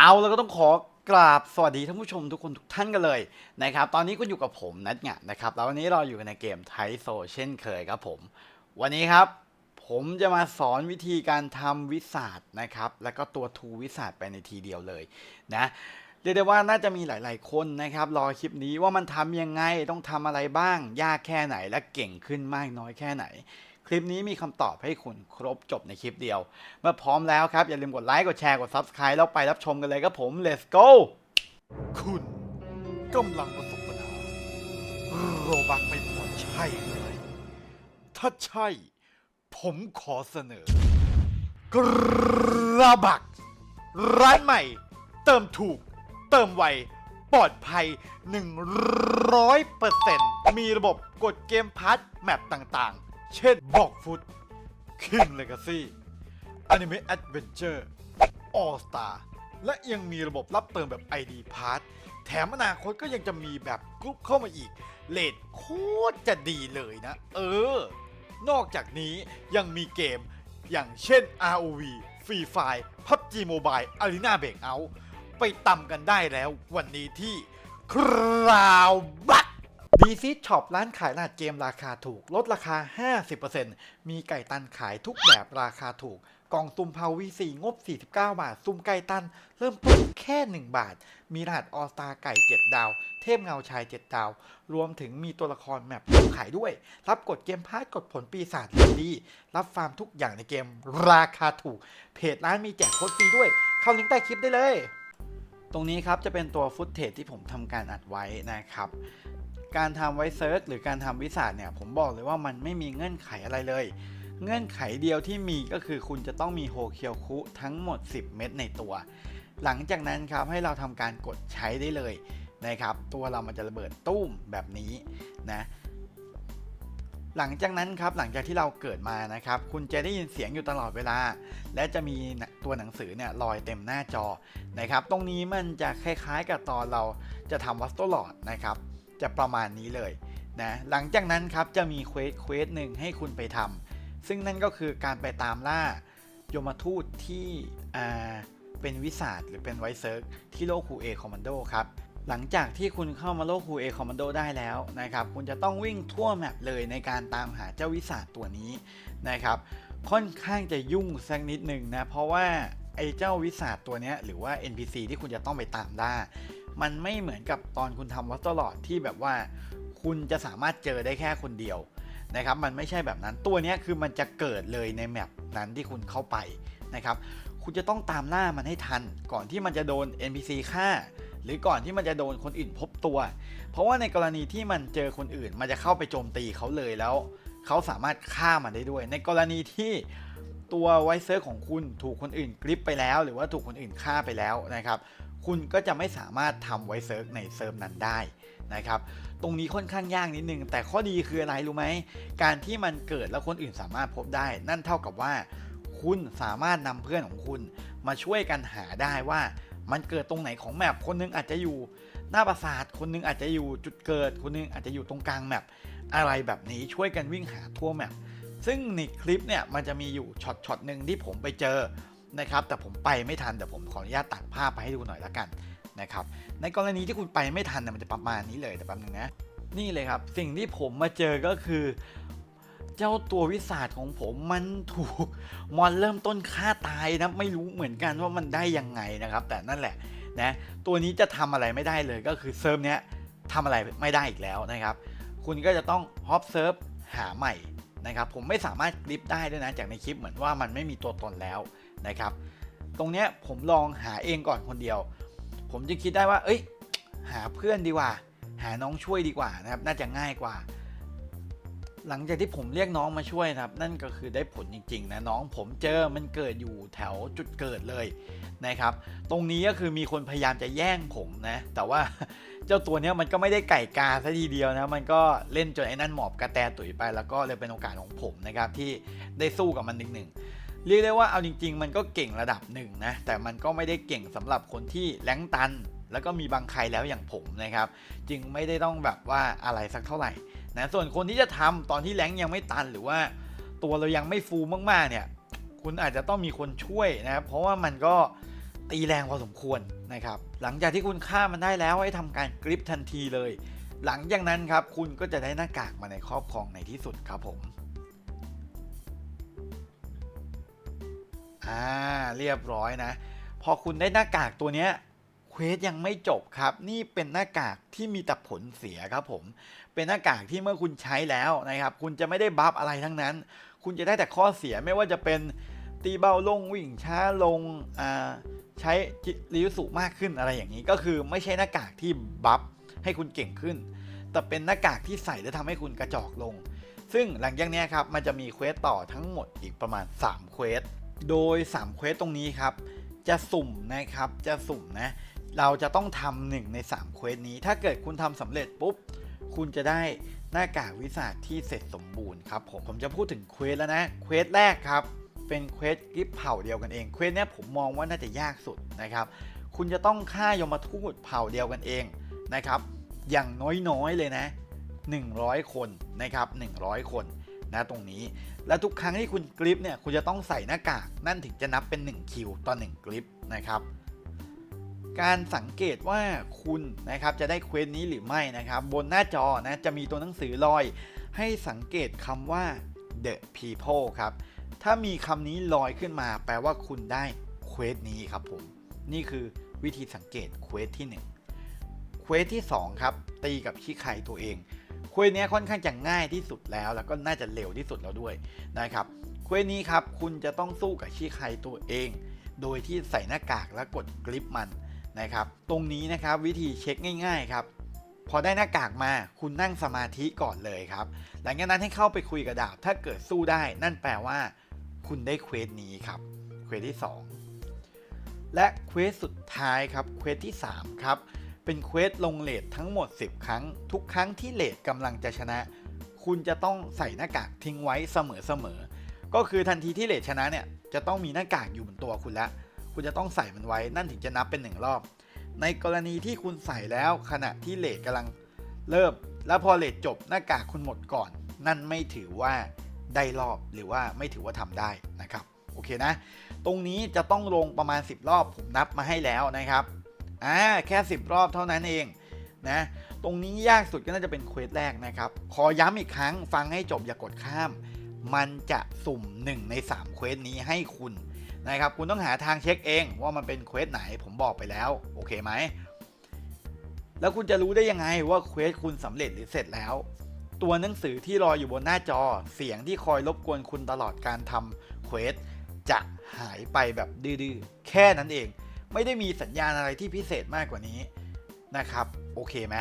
เอาแล้วก็ต้องขอกราบสวัสดีท่านผู้ชมทุกคนทุกท่านกันเลยนะครับ ตอนนี้ก็อยู่กับผมนัทเนี่ยนะครับ แล้ววันนี้เราอยู่ในเกมไทโซเช่นเคยครับผม วันนี้ครับ ผมจะมาสอนวิธีการทำวิสาดนะครับ แล้วก็ตัวทูวิสาดไปในทีเดียวเลยนะเรียกได้ว่าน่าจะมีหลาย ๆ คนนะครับ รอคลิปนี้ว่ามันทำยังไงต้องทำอะไรบ้าง ยากแค่ไหนและเก่งขึ้นมากน้อยแค่ไหน คลิปนี้มีคำตอบให้คุณครบจบในคลิปเดียว เมื่อพร้อมแล้วครับ อย่าลืมกดไลค์กดแชร์กด Subscribe แล้วไปรับชมกันเลยครับผม let's go คุณกำลังประสบปัญหาโรบักไม่พอใช่เลยถ้าใช่ ผมขอเสนอกระบัก ร้านใหม่ เติมถูก เติมไวปลอดภัย 100%มีระบบกดเกมพาร์ทแมปต่างๆ เช่นบอกฟุต King Legacy Anime Adventure All Star และยังมีระบบรับเติมแบบ ID Pass แถมอนาคตก็ยังจะมีแบบกรุ๊ปเข้ามาอีก เลทโคตรจะดีเลยนะ เออ นอกจากนี้ยังมีเกมอย่างเช่น ROV Free Fire PUBG Mobile Arena Breakout ไปตำกันได้แล้ววันนี้ที่คราวบัก ดีซีช็อปร้านขายรหัสเกมราคาถูก ลดราคา 50%มีไก่ตันขายทุกแบบราคาถูก กล่องซุ่มพาววีสีงบ 49 บาท ซุ่มไก่ตัน เริ่มต้นแค่ 1 บาท มีรหัสออสตาไก่ 7 ดาว เทพเงาชาย 7 ดาว รวมถึงมีตัวละครแมปขายด้วย รับกดเกมพาร์ทกดผลปีศาจดี รับฟาร์มทุกอย่างในเกมราคาถูก เพจร้านมีแจกโค้ดฟรีด้วย เข้าลิงก์ใต้คลิปได้เลยตรงนี้ครับจะเป็นตัวฟุตเทจที่ผมทำการอัดไว้นะครับ การทำไว้เซิร์ชหรือการทำวิสาเนี่ยผมบอกเลยว่ามันไม่มีเงื่อนไขอะไรเลย เงื่อนไขเดียวที่มีก็คือคุณจะต้องมีโฮเคียวคุทั้งหมด 10 เม็ดในตัว หลังจากนั้นครับให้เราทำการกดใช้ได้เลยนะครับ ตัวเรามันจะระเบิดตุ้มแบบนี้นะหลังจากนั้นครับหลังจากที่เราเกิดมานะครับ คุณจะได้ยินเสียงอยู่ตลอดเวลา และจะมีตัวหนังสือเนี่ยลอยเต็มหน้าจอนะครับ ตรงนี้มันจะคล้ายๆกับตอนเราจะทำวัสโตลอดนะครับ จะประมาณนี้เลยนะหลังจากนั้นครับจะมีเควสเควสหนึ่งให้คุณไปทำซึ่งนั่นก็คือการไปตามล่า ยมทูตที่เป็นวิสาดหรือเป็นไวเซิร์กที่โลกคูเอคอมมานโดครับหลังจากที่คุณเข้ามาโลกคูเอคอมมานโดได้แล้วนะครับ คุณจะต้องวิ่งทั่วแมปเลยในการตามหาเจ้าวิสาดตัวนี้นะครับ ค่อนข้างจะยุ่งสักนิดหนึ่งนะ เพราะว่าไอ้เจ้าวิสาดตัวนี้หรือว่า NPC ที่คุณจะต้องไปตามล่า มันไม่เหมือนกับตอนคุณทำวัตตลอดที่แบบว่า คุณจะสามารถเจอได้แค่คนเดียวนะครับ มันไม่ใช่แบบนั้นตัวนี้คือมันจะเกิดเลยในแมปนั้นที่คุณเข้าไปนะครับ คุณจะต้องตามล่ามันให้ทัน ก่อนที่มันจะโดน NPC ฆ่า หรือก่อนที่มันจะโดนคนอื่นพบตัว เพราะว่าในกรณีที่มันเจอคนอื่น มันจะเข้าไปโจมตีเขาเลยแล้ว เขาสามารถฆ่ามันได้ด้วย ในกรณีที่ตัวไวเซอร์ของคุณถูกคนอื่นกริปไปแล้ว หรือว่าถูกคนอื่นฆ่าไปแล้วนะครับ คุณก็จะไม่สามารถทำไวเซิร์ฟในเซิร์ฟนั้นได้นะครับ ตรงนี้ค่อนข้างยากนิดนึง แต่ข้อดีคืออะไรรู้ไหม การที่มันเกิดแล้วคนอื่นสามารถพบได้ นั่นเท่ากับว่า คุณสามารถนำเพื่อนของคุณ มาช่วยกันหาได้ว่ามันเกิดตรงไหนของแมปคนนึงอาจจะอยู่ หน้าปราสาทคนนึงอาจจะอยู่จุดเกิด คนนึงอาจจะอยู่ตรงกลางแมปอะไรแบบนี้ช่วยกันวิ่งหาทั่วแมปซึ่งในคลิปเนี่ยมันจะมีอยู่ช็อตช็อตหนึ่งที่ผมไปเจอ นะครับ แต่ผมไปไม่ทันเดี๋ยวผมขออนุญาตตัดภาพไปให้ดูหน่อยละกันนะครับ ในกรณีที่คุณไปไม่ทันเนี่ยมันจะประมาณนี้เลยแต่แป๊บนึงนะ นี่เลยครับ สิ่งที่ผมมาเจอก็คือ เจ้าตัววิสาดของผมมันถูกมอนเริ่มต้นฆ่าตายนะไม่รู้เหมือนกันว่ามันได้ยังไงนะครับ แต่นั่นแหละนะตัวนี้จะทำอะไรไม่ได้เลยก็คือเซิร์ฟเนี้ยทำอะไรไม่ได้อีกแล้วนะครับ คุณก็จะต้องฮอปเซิร์ฟหาใหม่นะครับผมไม่สามารถคลิปได้ด้วยนะจากในคลิปเหมือนว่ามันไม่มีตัวตนแล้ว นะครับ ตรงเนี้ยผมลองหาเองก่อนคนเดียว ผมจะคิดได้ว่า เอ้ย หาเพื่อนดีกว่า หาน้องช่วยดีกว่านะครับ น่าจะง่ายกว่า หลังจากที่ผมเรียกน้องมาช่วยนะครับ นั่นก็คือได้ผลจริงๆนะน้องผมเจอมันเกิดอยู่แถวจุดเกิดเลยนะครับ ตรงนี้ก็คือมีคนพยายามจะแย่งผมนะ แต่ว่าเจ้าตัวเนี้ยมันก็ไม่ได้ไก่กาซะทีเดียวนะ มันก็เล่นจนไอ้นั่นหมอบกระแตตุ๋ยไป แล้วก็เลยเป็นโอกาสของผมนะครับที่ได้สู้กับมันหนึ่งหนึ่ง เรียกได้ว่าเอาจริง ๆ มันก็เก่งระดับหนึ่งนะ แต่มันก็ไม่ได้เก่งสำหรับคนที่แรงตัน แล้วก็มีบางใครแล้วอย่างผมนะครับ จึงไม่ได้ต้องแบบว่าอะไรสักเท่าไหร่นะส่วนคนที่จะทำตอนที่แรงยังไม่ตันหรือว่าตัวเรายังไม่ฟูมากๆเนี่ย คุณอาจจะต้องมีคนช่วยนะครับ เพราะว่ามันก็ตีแรงพอสมควรนะครับ หลังจากที่คุณฆ่ามันได้แล้วให้ทำการกริปทันทีเลย หลังจากนั้นครับคุณก็จะได้หน้ากากมาในครอบครองในที่สุดครับผม อ่าเรียบร้อยนะ พอคุณได้หน้ากากตัวเนี้ยเควสยังไม่จบครับ นี่เป็นหน้ากากที่มีแต่ผลเสียครับผม เป็นหน้ากากที่เมื่อคุณใช้แล้วนะครับ คุณจะไม่ได้บัฟอะไรทั้งนั้น คุณจะได้แต่ข้อเสียไม่ว่าจะเป็นตีเบาลงวิ่งช้าลงอ่าใช้ริยุสุมากขึ้นอะไรอย่างนี้ ก็คือไม่ใช่หน้ากากที่บัฟให้คุณเก่งขึ้น แต่เป็นหน้ากากที่ใส่แล้วทำให้คุณกระจอกลง ซึ่งหลังจากนี้ครับมันจะมีเควสต่อทั้งหมดอีกประมาณ3เควส โดย3เควสตรงนี้ครับ จะสุ่มนะครับจะสุ่มนะเราจะต้องทำหนึ่งใน3เควสนี้ ถ้าเกิดคุณทำสำเร็จปุ๊บ คุณจะได้หน้ากากวิสาที่เสร็จสมบูรณ์ครับผมผมจะพูดถึงเควสแล้วนะเควสแรกครับ เป็นเควสกิฟเผ่าเดียวกันเองเควสเนี้ยผมมองว่าน่าจะยากสุดนะครับ คุณจะต้องฆ่ายมทูตเผ่าเดียวกันเองนะครับ อย่างน้อยๆเลยนะ 100 คนนะครับ 100 คน นะตรงนี้ และทุกครั้งที่คุณกริปเนี่ยคุณจะต้องใส่หน้ากากนั่นถึงจะนับเป็น 1 คิวต่อ1กริปนะครับการสังเกตว่าคุณนะครับจะได้เควสนี้หรือไม่นะครับ บนหน้าจอนะจะมีตัวหนังสือลอย ให้สังเกตคำว่า the people ครับ ถ้ามีคำนี้ลอยขึ้นมา แปลว่าคุณได้เควสนี้ครับผม นี่คือวิธีสังเกตเควสที่1เควสที่2ครับตีกับชิไคตัวเอง เควสนี้ค่อนข้างจะง่ายที่สุดแล้ว แล้วก็น่าจะเร็วที่สุดแล้วด้วยนะครับเควสนี้ครับคุณจะต้องสู้กับชิไคตัวเอง โดยที่ใส่หน้ากากและกดกริปมันนะครับ ตรงนี้นะครับวิธีเช็คง่ายๆครับพอได้หน้ากากมาคุณนั่งสมาธิก่อนเลยครับ หลังจากนั้นให้เข้าไปคุยกับดาบ ถ้าเกิดสู้ได้ นั่นแปลว่า คุณได้เควสนี้ครับ เควสที่ 2 และเควสสุดท้ายครับ เควสที่ 3 ครับ เป็นเควสลงเลททั้งหมด 10 ครั้ง ทุกครั้งที่เลทกำลังจะชนะ คุณจะต้องใส่หน้ากากทิ้งไว้เสมอๆก็คือทันทีที่เลทชนะเนี่ยจะต้องมีหน้ากากอยู่บนตัวคุณแล้วคุณจะต้องใส่มันไว้นั่นถึงจะนับเป็นหนึ่งรอบ ในกรณีที่คุณใส่แล้วขณะที่เลทกำลังเริ่ม แล้วพอเลทจบหน้ากากคุณหมดก่อน นั่นไม่ถือว่าได้รอบหรือว่าไม่ถือว่าทำได้นะครับโอเคนะ ตรงนี้จะต้องลงประมาณ 10 รอบผมนับมาให้แล้วนะครับ อ่าแค่ 10 รอบเท่านั้นเองนะตรงนี้ยากสุดก็น่าจะเป็นเควสแรกนะครับ ขอย้ำอีกครั้งฟังให้จบอย่ากดข้าม มันจะสุ่ม 1 ใน 3 เควสนี้ให้คุณนะครับ คุณต้องหาทางเช็คเองว่ามันเป็นเควสไหนผมบอกไปแล้ว โอเคไหม แล้วคุณจะรู้ได้ยังไงว่าเควสคุณสำเร็จหรือเสร็จแล้ว ตัวหนังสือที่รออยู่บนหน้าจอเสียงที่คอยรบกวนคุณตลอดการทำเควสจะหายไปแบบดื้อๆแค่นั้นเอง ไม่ได้มีสัญญาณอะไรที่พิเศษมากกว่านี้นะครับ โอเคไหม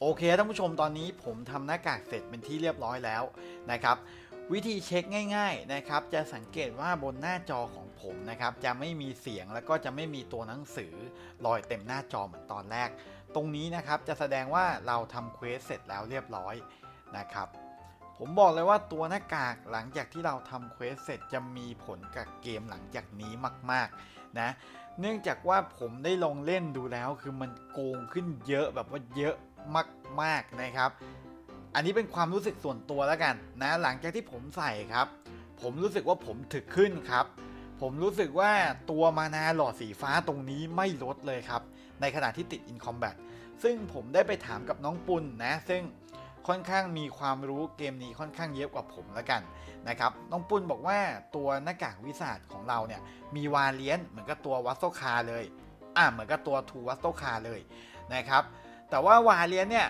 โอเคท่านผู้ชมตอนนี้ผมทำหน้ากากเสร็จเป็นที่เรียบร้อยแล้วนะครับ วิธีเช็คง่ายๆนะครับ จะสังเกตว่าบนหน้าจอของผมนะครับ จะไม่มีเสียงแล้วก็จะไม่มีตัวหนังสือลอยเต็มหน้าจอเหมือนตอนแรก ตรงนี้นะครับจะแสดงว่าเราทำเควสเสร็จแล้วเรียบร้อยนะครับ ผมบอกเลยว่าตัวหน้ากากหลังจากที่เราทำเควสเสร็จจะมีผลกับเกมหลังจากนี้มาก ๆ นะ เนื่องจากว่าผมได้ลองเล่นดูแล้ว คือมันโกงขึ้นเยอะแบบว่าเยอะมากๆนะครับ อันนี้เป็นความรู้สึกส่วนตัวแล้วกันนะ หลังจากที่ผมใส่ครับ ผมรู้สึกว่าผมถึกขึ้นครับ ผมรู้สึกว่าตัวมานาหลอดสีฟ้าตรงนี้ไม่ลดเลยครับ ในขณะที่ติด In Combat ซึ่งผมได้ไปถามกับน้องปุณนะ ซึ่ง ค่อนข้างมีความรู้เกมนี้ค่อนข้างเยอะกว่าผมแล้วกันนะครับน้องปุณบอกว่าตัวหน้ากากวิสาดของเราเนี่ยมีวาเลียนเหมือนกับตัววัสโตคาเลยอ่าเหมือนกับตัวทูวัสโตคาเลยนะครับแต่ว่าวาเลียนเนี่ย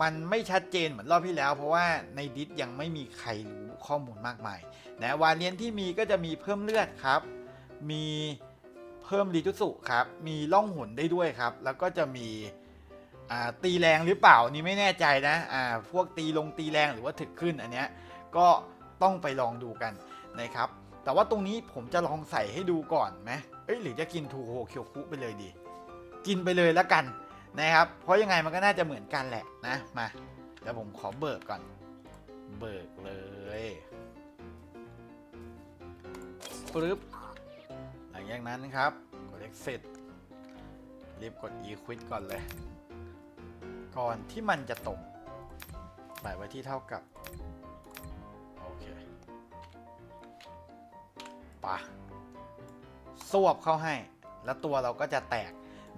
มันไม่ชัดเจนเหมือนรอบที่แล้ว เพราะว่าในดิสยังไม่มีใครรู้ข้อมูลมากมายนะวาเลียนที่มีก็จะมีเพิ่มเลือดครับ มีเพิ่มรีทุสุครับ มีล่องหนได้ด้วยครับ แล้วก็จะมี อ่าตีแรงหรือเปล่านี่ไม่แน่ใจนะอ่าพวกตีลงตีแรงหรือว่าถึกขึ้นอันเนี้ยก็ต้องไปลองดูกันนะครับ แต่ว่าตรงนี้ผมจะลองใส่ให้ดูก่อนไหมเอ้ยหรือจะกินทูโฮเคียวคุไปเลยดี กินไปเลยแล้วกันนะครับ เพราะยังไงมันก็น่าจะเหมือนกันแหละนะมาเดี๋ยวผมขอเบิกก่อน เบิกเลยปึ๊บหลังจากนั้นครับกด exit รีบกด equit ก่อนเลย ก่อนที่มันจะตกใส่ไว้ที่เท่ากับ โอเคปะสวบเข้าให้ แล้วตัวเราก็จะแตก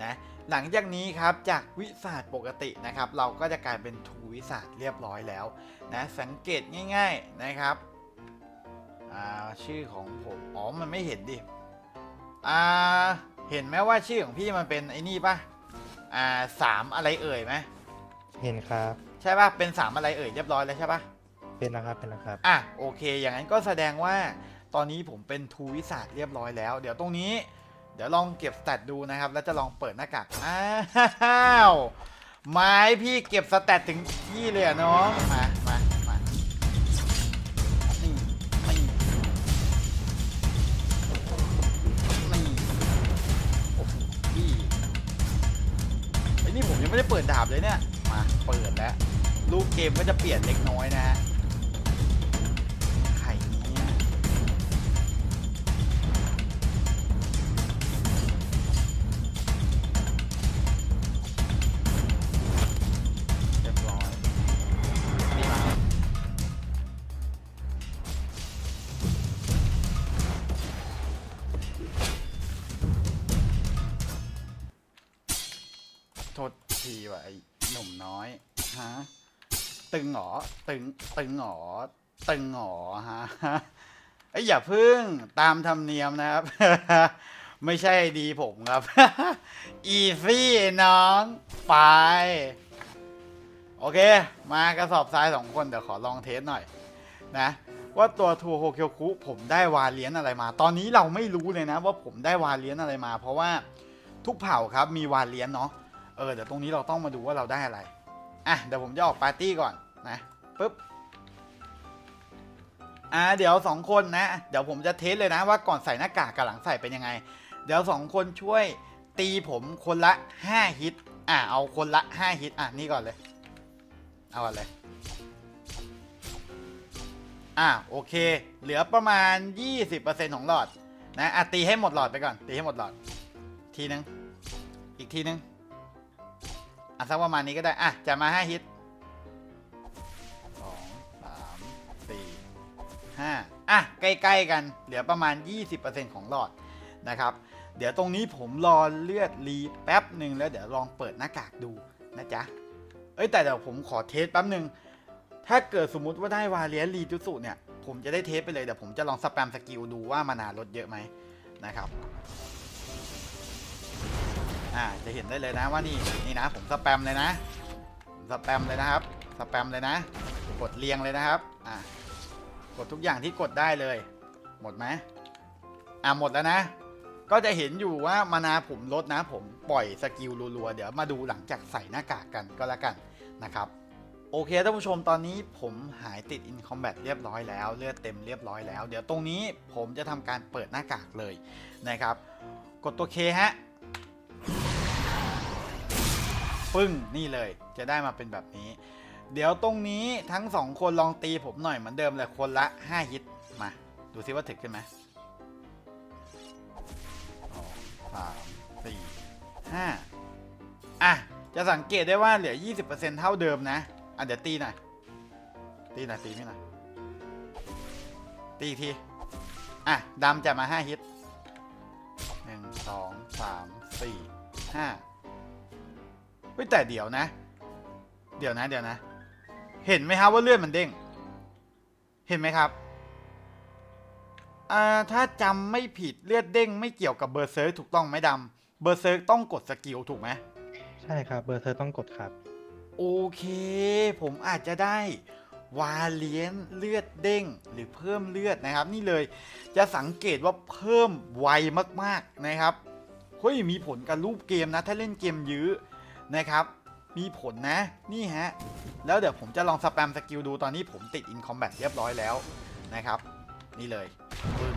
นะหลังจากนี้ครับจากวิสาสปกตินะครับ เราก็จะกลายเป็นทูวิสาสเรียบร้อยแล้วนะสังเกตง่าย ๆนะครับชื่อของผมอ๋อมันไม่เห็นดิอ่าเห็นไหมว่าชื่อของพี่มันเป็นไอ้นี่ปะอ่าสามอะไรเอ่ยไหม เห็นครับ ใช่ปะเป็นสามอะไรเอ่ยเรียบร้อยแล้วใช่ปะเป็นนะครับ เป็นนะครับ อะโอเค อย่างนั้นก็แสดงว่าตอนนี้ผมเป็นทูวิสาสเรียบร้อยแล้ว เดี๋ยวตรงนี้ เดี๋ยวลองเก็บสแตทดูนะครับ แล้วจะลองเปิดหน้ากากอ้าวไม้พี่เก็บสแตทถึงที่เลยอะน้องมามามานี่นี่นี่โอ้โหพี่ไอ้นี่ผมยังไม่ได้เปิดดาบเลยเนี่ย มาเปิดแล้วรูปเกมก็จะเปลี่ยนเล็กน้อยนะฮะไข่เนี่ยเรียบร้อยนี่มาโทษทีว่ะไอ้ หนุ่มน้อยฮะตึงหอตึงตึงหอตึงหอฮะไอ้อย่าพึ่งตามธรรมเนียมนะครับ ไม่ใช่ดีผมครับอีซี่น้องไป โอเค มากระสอบทรายสองคนเดี๋ยวขอลองเทสหน่อยนะว่าตัวทัวโฮเคียวคุผมได้วาเลียนอะไรมา ตอนนี้เราไม่รู้เลยนะว่าผมได้วาเลียนอะไรมา เพราะว่าทุกเผ่าครับมีวาเลียนเนาะ ออเดี๋ยวตรงนี้เราต้องมาดูว่าเราได้อะไรอะเดี๋ยวผมจะออกปาร์ตี้ก่อนนะปุ๊บอ่าเดี๋ยวสองคนนะ เดี๋ยวผมจะเทสเลยนะว่าก่อนใส่หน้ากากกับหลังใส่เป็นยังไง เดี๋ยวสองคนช่วยตีผมคนละ 5 ฮิต อะเอาคนละ 5 ฮิต อะนี่ก่อนเลย เอาก่อนเลย อะโอเค เหลือประมาณ 20%ของหลอดนะอะตีให้หมดหลอดไปก่อน ตีให้หมดหลอด ทีนึง อีกทีนึง อะสักประมาณนี้ก็ได้ อะ จะมา5ฮิตสองสามสี่ห้าอะ ใกล้ ๆ กัน เหลือประมาณ 20%ของหลอดนะครับ เดี๋ยวตรงนี้ผมรอเลือดรีแป๊บหนึ่งแล้วเดี๋ยวลองเปิดหน้ากากดูนะจ๊ะ เอ้ยแต่เดี๋ยวผมขอเทสแป๊บหนึ่งถ้าเกิดสมมุติว่าได้วาเลียนรีจุสุเนี่ย ผมจะได้เทสไปเลยเดี๋ยวผมจะลองสแปมสกิลดูว่ามานาลดเยอะไหมนะครับ อ่าจะเห็นได้เลยนะว่านี่นี่นะ ผมสแปมเลยนะผมสแปมเลยนะครับสแปมเลยนะ กดเรียงเลยนะครับอ่ากดทุกอย่างที่กดได้เลย หมดไหมอ่าหมดแล้วนะ ก็จะเห็นอยู่ว่ามานาผมลดนะ ผมปล่อยสกิลรัวๆเดี๋ยวมาดูหลังจากใส่หน้ากากกันก็แล้วกันนะครับโอเคท่านผู้ชมตอนนี้ผมหายติด in combat เรียบร้อยแล้วเลือดเต็มเรียบร้อยแล้ว เดี๋ยวตรงนี้ผมจะทำการเปิดหน้ากากเลยนะครับ กดตัวเคฮะ ปึ้งนี่เลย จะได้มาเป็นแบบนี้ เดี๋ยวตรงนี้ทั้งสองคนลองตีผมหน่อยเหมือนเดิมเลยคนละ 5 ฮิตมา ดูซิว่าถึกขึ้นไหมสามสี่ห้าอะ จะสังเกตได้ว่าเหลือ 20%เท่าเดิมนะ อะเดี๋ยวตีหน่อย ตีหน่อยตีไม่หน่อยตีที อะดำจะมา 5 ฮิตหนึ่งสองสามสี่ห้า เฮ้ยแต่เดี๋ยวนะ เดี๋ยวนะเดี๋ยวนะ เห็นไหมครับว่าเลือดมันเด้ง เห็นไหมครับอ่าถ้าจำไม่ผิดเลือดเด้งไม่เกี่ยวกับเบอร์เซิร์กถูกต้องไหมดำเบอร์เซิร์กต้องกดสกิลถูกไหมใช่ครับ เบอร์เธอต้องกดครับ โอเค ผมอาจจะได้ วาเลียนเลือดเด้ง หรือเพิ่มเลือดนะครับ นี่เลยจะสังเกตว่าเพิ่มไวมากๆนะครับเฮ้ยมีผลกับรูปเกมนะ ถ้าเล่นเกมยื้อ นะครับ มีผลนะ นี่ฮะ แล้วเดี๋ยวผมจะลองสแปมสกิลดูตอนนี้ผมติดอินคอมแบทเรียบร้อยแล้วนะครับ นี่เลยปึ้ง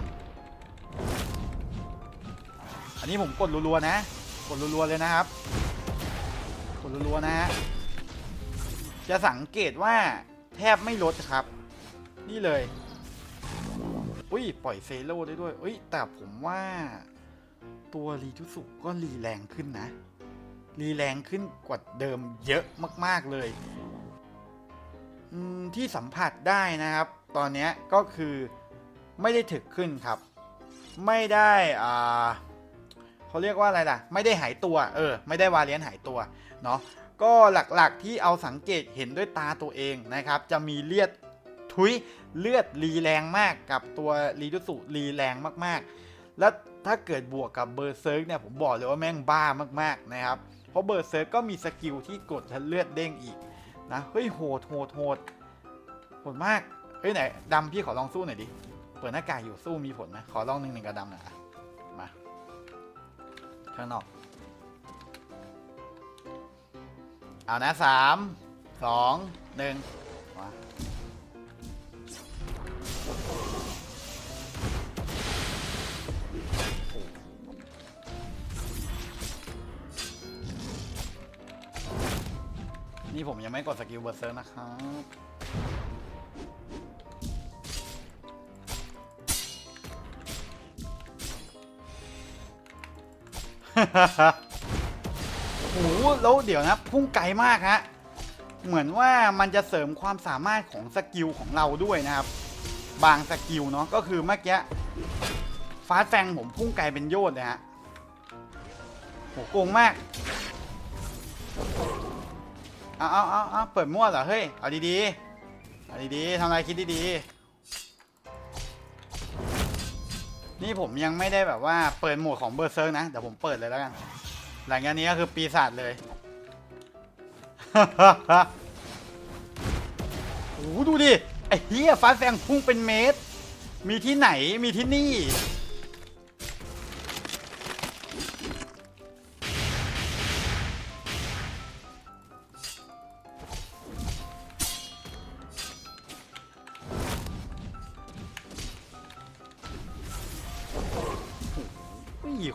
อันนี้ผมกดรัวๆนะ กดรัวๆเลยนะครับ กดรัวๆนะฮะ จะสังเกตว่าแทบไม่ลดครับ นี่เลย อุ้ยปล่อยเซโร่ได้ด้วย อุ้ยแต่ผมว่าตัวรีทุสุก็รีแรงขึ้นนะ รีแรงขึ้นกว่าเดิมเยอะมาก ๆเลยที่สัมผัสได้นะครับ ตอนนี้ก็คือไม่ได้ถึกขึ้นครับ ไม่ได้อ่าเขาเรียกว่าอะไรล่ะ ไม่ได้หายตัว เออ ไม่ได้วาเลียนหายตัว เนาะก็หลักๆที่เอาสังเกตเห็นด้วยตาตัวเองนะครับ จะมีเลือดทุยเลือดรีแรงมากกับตัวรีดุสุรีแรงมากๆ แล้วถ้าเกิดบวกกับเบอร์เซิร์กเนี่ยผมบอกเลยว่าแม่งบ้ามากๆนะครับ ราะเบอร์เซิร์กก็มีสกิลที่กดและเลือดเด้งอีกนะเฮ้ยโหดโหดโหดโหดมากเฮ้ยไหนดำพี่ขอลองสู้หน่อยดิเปิดหน้ากากอยู่สู้มีผลไหมขอลองหนึ่งหนึ่งกับดำหน่อยอะมาข้างนอกเอานะสามสองหนึ่ง นี่ผมยังไม่กดสกิลเบอร์เซอร์นะครับ โอ้โหแล้วเดี๋ยวนะพุ่งไกลมากฮะ เหมือนว่ามันจะเสริมความสามารถของสกิลของเราด้วยนะครับ บางสกิลเนาะก็คือเมื่อกี้ฟาสแฟงผมพุ่งไกลเป็นโยดเลยฮะโหโกงมาก เอาเอาเอาเอาเปิดมั่วเหรอ เฮ้ย เอาดีๆ เอาดีๆทำอะไรคิดดีๆ นี่ผมยังไม่ได้แบบว่าเปิดโหมดของเบอร์เซิร์กนะ เดี๋ยวผมเปิดเลยแล้วกัน หลังจากนี้ก็คือปีศาจเลยโอ้โหดูดิ ไอ้เฮียฟ้าแซงพุ่งเป็นเมตร มีที่ไหน มีที่นี่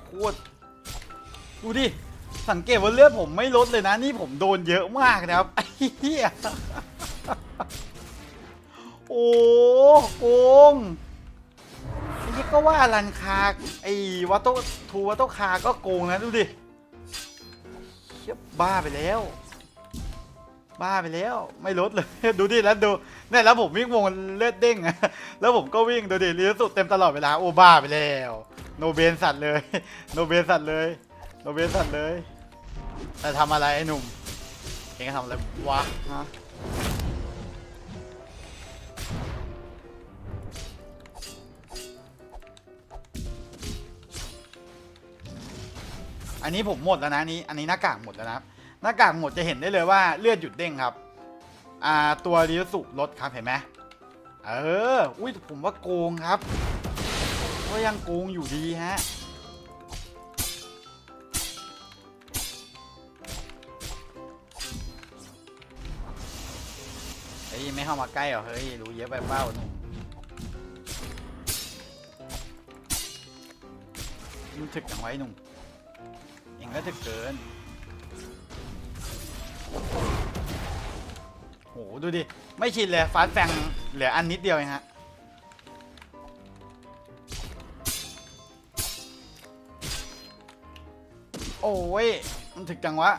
โคตรดูดิ สังเกตว่าเลือดผมไม่ลดเลยนะ นี่ผมโดนเยอะมากนะครับไอ้เหี้ยโอ้โกงไอ้นี่ก็ว่ารันคาไอ้วัตโตทูวัตโตคาก็โกงนะดูดิเชี่ยบ้าไปแล้ว บ้าไปแล้ว ไม่ลดเลย ดูดิแล้วดูเนี่ยแล้วผมวิ่งวงเลือดเด้งอะแล้วผมก็วิ่งดูดิรีสุดเต็มตลอดเวลาโอ้บ้าไปแล้ว โนเบนสัตว์เลย โนเบนสัตว์เลย โนเบนสัตว์เลย แต่ทำอะไรไอ้หนุ่ม เองทำอะไรวะฮะอันนี้ผมหมดแล้วนะนี้ อันนี้หน้ากากหมดแล้วนะหน้ากากหมดจะเห็นได้เลยว่าเลือดหยุดเด้งครับ อ่าตัวรีสุลดครับเห็นไหมเออ อุ้ยผมว่าโกงครับ ก็ยังโกงอยู่ดีฮะ เฮ้ย ไม่เข้ามาใกล้เหรอ เฮ้ย รู้เยอะไปเป้าหนุ่มมึงถึกอย่างไว้หนุ่มเองก็ถึกเกิน โห ดูดิ ไม่ชินเลยฟาสแฟงเหลืออันนิดเดียวเองฮะ โอ้ย มันถึกจังวะ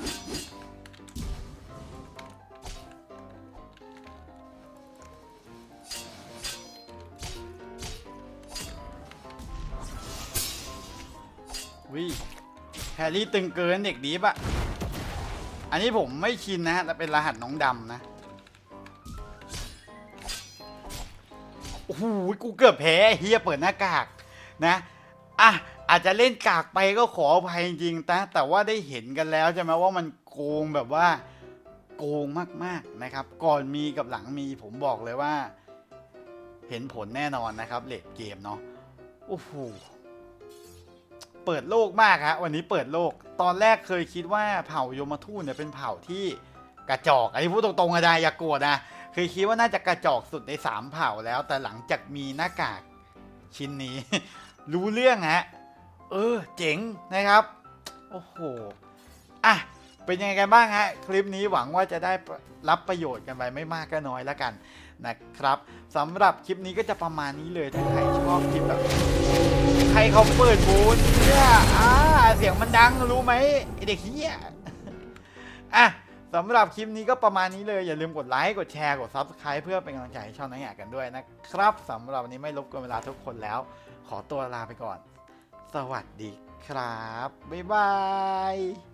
วิแฮร์รี่ตึงเกินเด็กดีปะอันนี้ผมไม่ชินนะฮะแต่เป็นรหัสน้องดำนะ โอ้โห กูเกือบแพ้เฮียเปิดหน้ากากนะ อะ อาจจะเล่นกากไปก็ขออภัยจริงๆนะแต่ว่าได้เห็นกันแล้วใช่ไหมว่ามันโกงแบบว่าโกงมากๆนะครับ ก่อนมีกับหลังมีผมบอกเลยว่า เห็นผลแน่นอนนะครับเลดเกมเนาะโอ้โหเปิดโลกมากฮะวันนี้เปิดโลก ตอนแรกเคยคิดว่าเผ่ายมทูตเนี่ยเป็นเผ่าที่กระจอกอันนี้พูดตรงๆนะอย่ากโกรธนะเคยคิดว่าน่าจะกระจอกสุดในสามเผ่าแล้ว แต่หลังจากมีหน้ากากชิ้นนี้ รู้เรื่องฮะ เออ เจ๋งนะครับ โอ้โห อะ เป็นยังไงกันบ้างฮะ คลิปนี้หวังว่าจะได้รับประโยชน์กันไปไม่มากก็น้อยแล้วกันนะครับสำหรับคลิปนี้ก็จะประมาณนี้เลยถ้าใครชอบคลิปแบบใครเขาเปิดบูนเนี่ยอ่าเสียงมันดังรู้ไหมไอเด็กเฮียอะสำหรับคลิปนี้ก็ประมาณนี้เลย อย่าลืมกดไลค์ กดแชร์ กด Subscribe เพื่อเป็นกำลังใจให้ช่องนักแง่กันด้วยนะครับสำหรับวันนี้ไม่รบกวนเวลาทุกคนแล้ว ขอตัวลาไปก่อน สวัสดีครับ บ๊ายบาย